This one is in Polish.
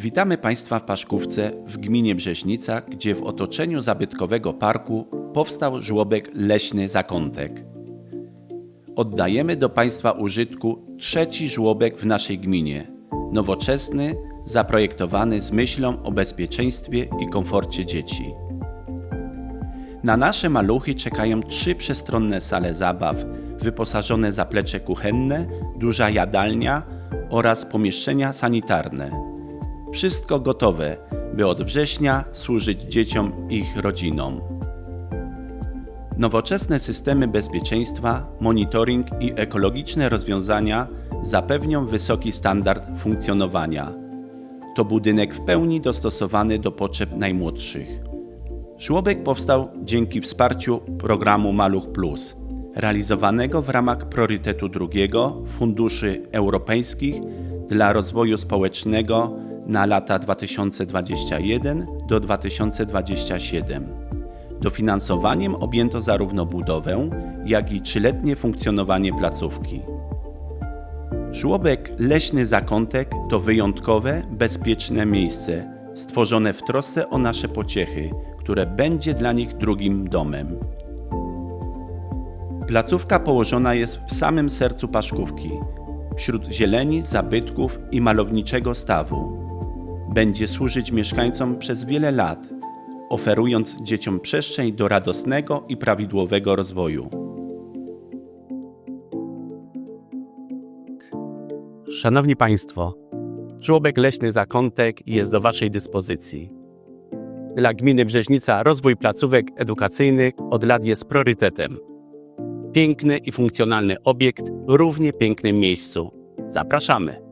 Witamy Państwa w Paszkówce w gminie Brzeźnica, gdzie w otoczeniu zabytkowego parku powstał żłobek leśny Zakątek. Oddajemy do Państwa użytku trzeci żłobek w naszej gminie. Nowoczesny, zaprojektowany z myślą o bezpieczeństwie i komforcie dzieci. Na nasze maluchy czekają trzy przestronne sale zabaw, wyposażone zaplecze kuchenne, duża jadalnia oraz pomieszczenia sanitarne. Wszystko gotowe, by od września służyć dzieciom i ich rodzinom. Nowoczesne systemy bezpieczeństwa, monitoring i ekologiczne rozwiązania zapewnią wysoki standard funkcjonowania. To budynek w pełni dostosowany do potrzeb najmłodszych. Żłobek powstał dzięki wsparciu programu Maluch Plus, realizowanego w ramach priorytetu drugiego Funduszy Europejskich dla Rozwoju Społecznego na lata 2021 do 2027. Dofinansowaniem objęto zarówno budowę, jak i trzyletnie funkcjonowanie placówki. Żłobek Leśny Zakątek to wyjątkowe, bezpieczne miejsce, stworzone w trosce o nasze pociechy, które będzie dla nich drugim domem. Placówka położona jest w samym sercu Paszkówki, wśród zieleni, zabytków i malowniczego stawu. Będzie służyć mieszkańcom przez wiele lat, oferując dzieciom przestrzeń do radosnego i prawidłowego rozwoju. Szanowni Państwo, żłobek leśny Zakątek jest do Waszej dyspozycji. Dla gminy Brzeźnica rozwój placówek edukacyjnych od lat jest priorytetem. Piękny i funkcjonalny obiekt w równie pięknym miejscu. Zapraszamy!